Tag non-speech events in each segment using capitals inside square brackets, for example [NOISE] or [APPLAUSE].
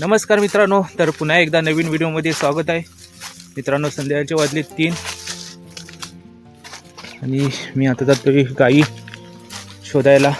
नमस्कार मित्रांनो तर पुन्हा एकदा नवीन व्हिडिओमध्ये स्वागत आहे. मित्रांनो संध्याकाळचे वाजले तीन. आणि मी आता जातोय गाई शोधायला.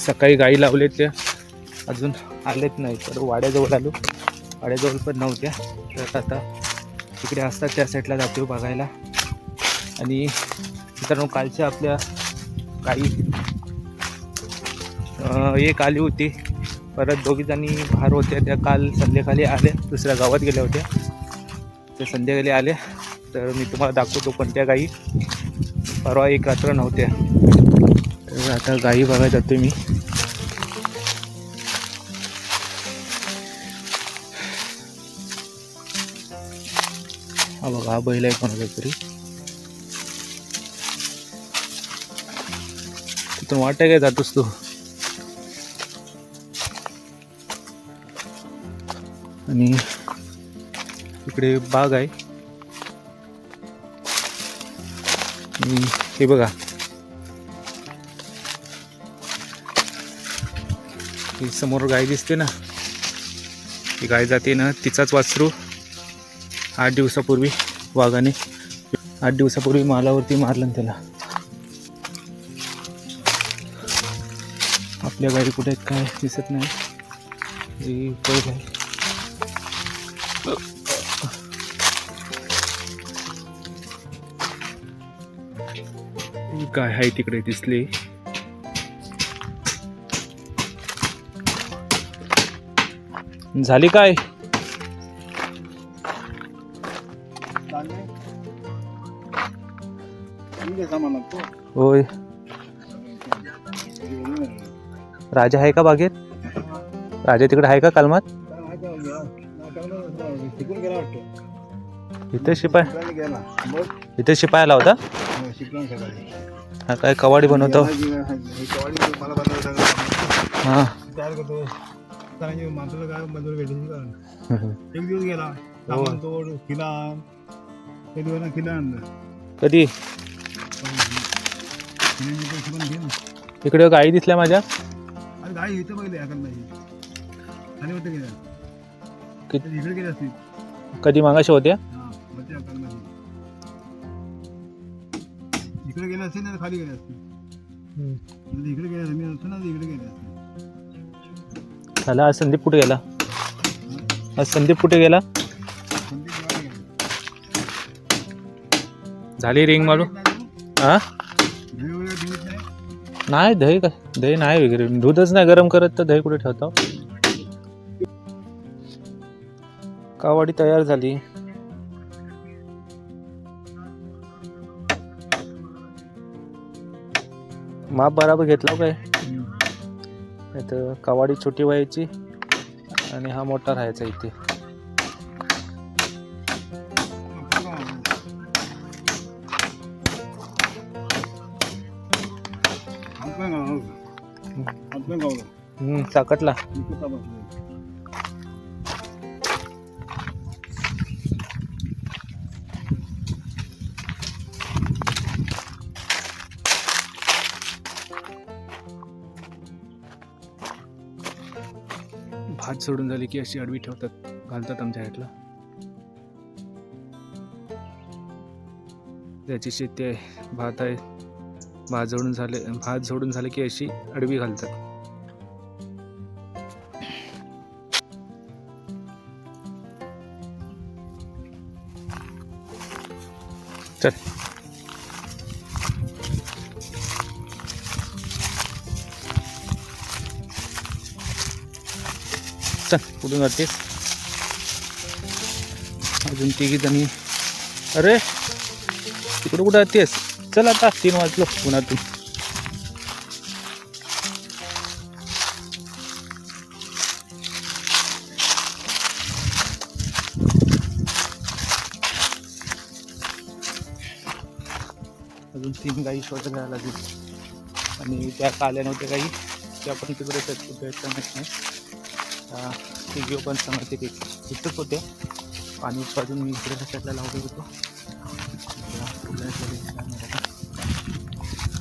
सकाळी गाई लावलेत त्या. अजून आलेत नाही तर वाड्याजवळ आलो. वाड्याजवळ पण नव्हत्या. तर आता तिकडे असतात त्या साईडला जातो बघायला. आणि मित्रांनो कालच्या आपल्या गाई एक आली होती. परत दोघीजणी बाहेर होत्या त्या काल संध्याकाळी आल्या दुसऱ्या गावात गेल्या होत्या त्या संध्याकाळी आल्या तर मी तुम्हाला दाखवतो कोणत्या गाई. परवा एक रात्र नव्हत्या. तर आता गाई बघायला जातो मी. हा बघा हा बैल आहे कोणाचा तरी. तिथून वाटत काय जातोस तू. आणि इकडे बाग आहे. आणि हे बघा. ही समोर गाय दिसते ना. ही गाय जाते ना तिचाच वासरू आठ दिवसापूर्वी वाघाने आठ दिवसापूर्वी मालावरती मारलं त्याला. आपल्या गाडी कुठे आहेत काय दिसत नाही. ही बैल आहे. काय आहे तिकडे दिसली? झाली काय? होय. राजा आहे का बागेत? राजा तिकडे आहे का कालमात? शिकून गेला वाटतं. इथे शिपाय. गेला. मग? इथे शिपाय आला होता शिकून हा काय कवाडी बनवतो? मला बनवायला सांगा हा तयार करतो. कारण माणसाला काय मजूर भेटायची कारण. [LAUGHS] एक दिवस गेला. सामान तोड खिलान ते दिवस खिला आणलं. कधी? इकडे गाई दिसल्या माझ्या. अरे गाडी इथं पहिले अकल नाही खाली वाटतं गेल्या कि- ते इकडे गेले असतील. कधी मागाशी होत्या हा इकडे गेले असतील खाली गेले असतील. म्हणजे इकडे गेले मी असतो ना तर इकडे गेले असतील. झाला आज संदीप कुठे गेला? आज संदीप कुठे गेला? संदीप गावाला गेले. झाली रिंग मारून हा वगैरे नाही? नाही दही का दही नाही वगैरे. दूधच नाही गरम करत तर दही कुठे ठेवतो? कावाडी तयार झाली. माप बराबर घेतला हो काय? नाही तर कावाडी छोटी व्हायची आणि हा मोठा राहायचा इथे. चाकटला सोडून झाली की अशी अडवी ठेवतात घालतात आमच्या ह्यातला. त्याची शेती आहे भात आहे भात जोडून झाले भात जोडून झाले की अशी अडवी घालतात. चल. चल कुठून जातेस अजून तिघी जणी. अरे तिकडे कुठं जातेस? चल आता तीन वाजलो पुण्यातून अजून तीन गाई स्वतः घ्यायला लागेल. आणि त्या काल्या नव्हत्या गाई त्या पण तिकडे आहेत, नाही. तिघी पण समजते ते इथंच होते. आणि पाजून मी इकडे साईडला लावतो होतो. त्या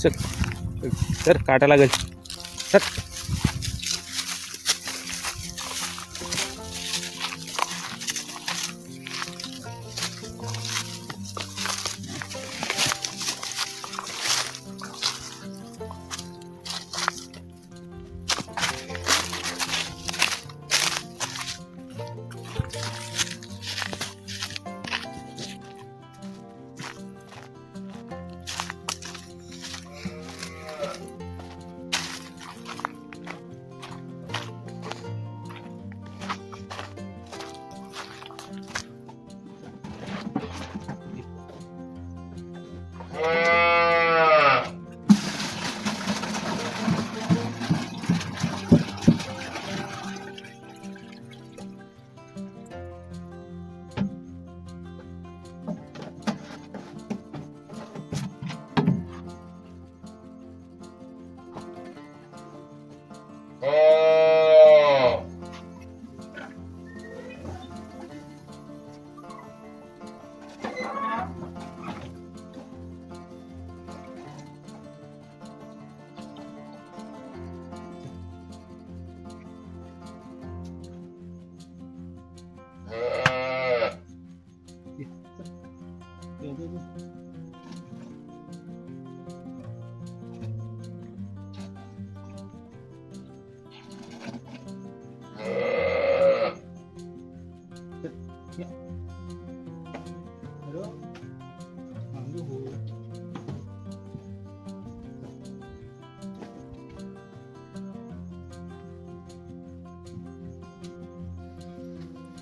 चल तर काटा लागेल सर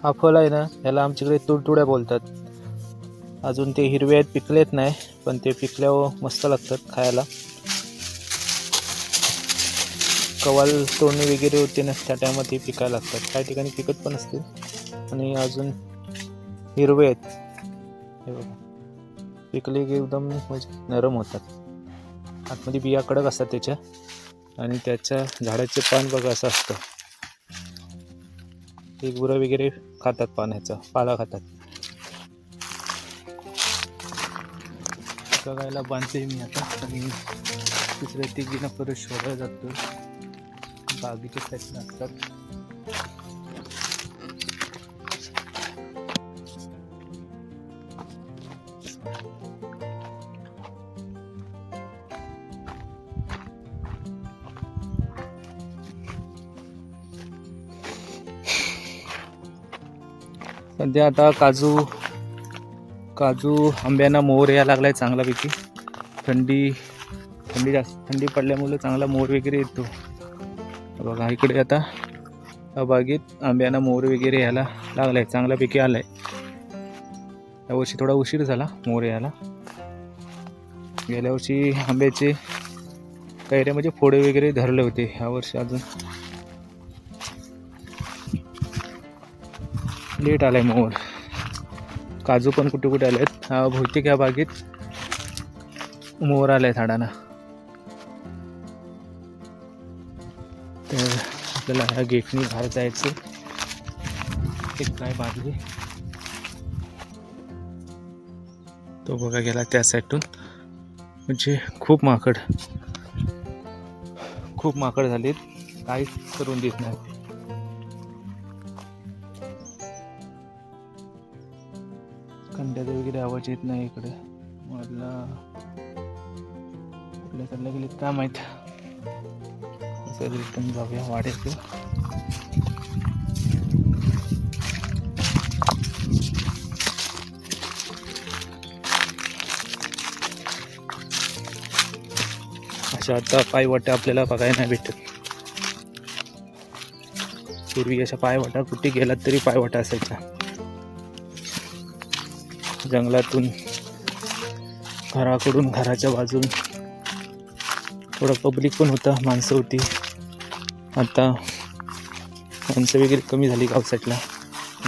हा फळ आहे ना ह्याला आमच्याकडे तुडतुड्या बोलतात. अजून ते हिरवे आहेत पिकलेत नाही पण ते पिकल्यावर मस्त लागतात खायला. कवाल तोडणी वगैरे होते ना त्या टायमात हे पिकायला लागतात. काही ठिकाणी पिकत पण असते आणि अजून हिरवे आहेत. हे बघा. पिकले की एकदम म्हणजे नरम होतात. आतमध्ये बिया कडक असतात त्याच्या. आणि त्याच्या झाडाचे पान बघा असं असतं. ते गुरं वगैरे खातात पाण्याचा. पाला खातात. बघायला बांधते मी आता. आणि तिसऱ्या तिघीनं परत शोधायला जातो बागेच्या साईडला असतात सध्या आता काजू काजू आंब्यांना मोर यायला लागलाय चांगल्यापैकी. थंडी थंडी जास्त थंडी पडल्यामुळे चांगला मोर वगैरे येतो. बघा इकडे आता या बागेत आंब्यांना मोर वगैरे यायला लागलाय चांगल्यापैकी आलाय. यावर्षी थोडा उशीर झाला मोर यायला. गेल्या वर्षी आंब्याचे कैऱ्यामध्ये म्हणजे फोडे वगैरे धरले होते ह्या वर्षी अजून लेट आलाय मोर. काजू पण कुठे कुठे आले आहेत हा बहुतेक या बागेत मोर आलाय झाडांना. तर आपल्याला ह्या गेटनी बाहेर जायचं एक काय बांधली तो बघा गेला त्या साईडून म्हणजे खूप माकड. खूप माकड झालीत. काहीच करून देत नाही कंड्याचा वगैरे आवाज येत नाही इकडे. मधला. कुठल्या चालल्या गेलेत काय माहीत? चल रिटर्न जाऊया वाड्यात अशा आता पायवाट्या आपल्याला बघायला नाही भेटत. पूर्वी अशा पायवाटा कुठे गेलात तरी पायवाटा असायच्या. जंगलातून घराकडून घराच्या बाजून. थोडं पब्लिक पण होतं माणसं होती. आता माणसं वगैरे कमी झाली गाव साईडला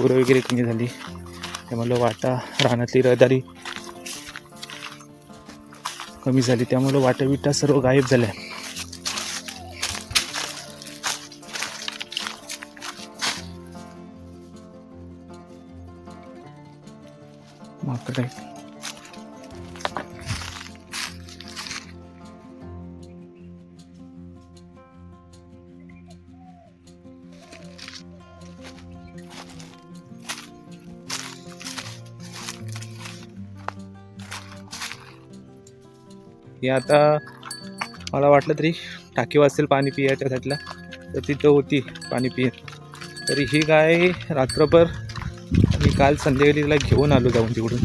गुरं वगैरे कमी झाली. त्यामुळं वाटा रानातली रहदारी कमी झाली. त्यामुळं वाटा विटा सर्व गायब झाल्या. हे आता मला वाटलं तरी टाकी असेल पाणी पियाच्या साईडला. तर तिथं होती पाणी पियत. तरी ही गाय रात्रभर मी काल संध्याकाळी तिला घेऊन आलो जाऊन तिकडून.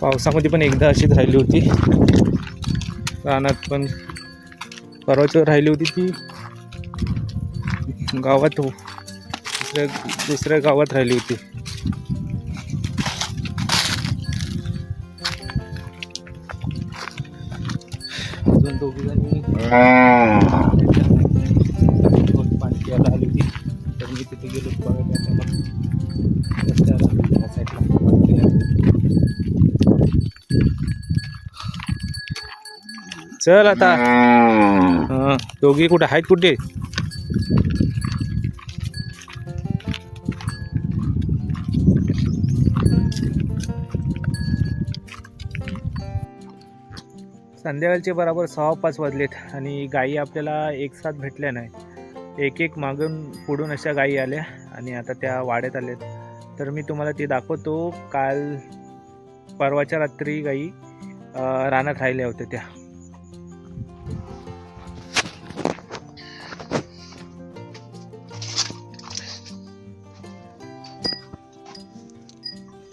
पावसामध्ये पण एकदा अशीच राहिली होती. रानात पण परवाच्या राहिली होती ती. गावात हो दुसऱ्या दुसऱ्या गावात राहिली होती. पाणी आली होती. तर मी तिथे गेलो बघा रस्त्याला साईडला चल आता. हा दोघी कुठे आहेत कुठे? संध्याकाळचे बरोबर सहा पाच वाजलेत आणि गायी आपल्याला एक साथ भेटल्या नाही एक एक मागून पुढून अशा गायी आल्या आणि आता त्या वाड्यात आल्यात. तर मी तुम्हाला ते दाखवतो. काल परवाच्या रात्री गायी रानात राहिल्या होत्या त्या.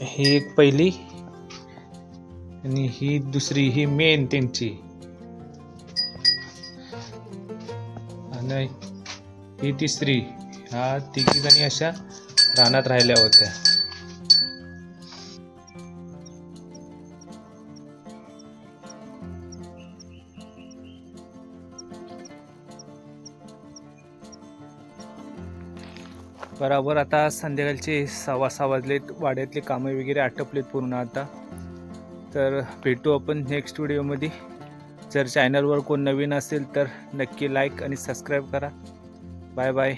ही एक पहिली आणि ही दुसरी ही मेन त्यांची. आणि ही तिसरी. ह्या तिघी जणी अशा रानात राहिल्या होत्या. बरोबर आता संध्याकाळचे सव्वा सहा वाजलेत. वाड्यातले कामं वगैरे आटपलेत पूर्ण आता. तर भेटू आपण नेक्स्ट व्हिडिओमध्ये जर चॅनलवर कोण नवीन असेल तर नक्की लाईक आणि सबस्क्राईब करा. Bye bye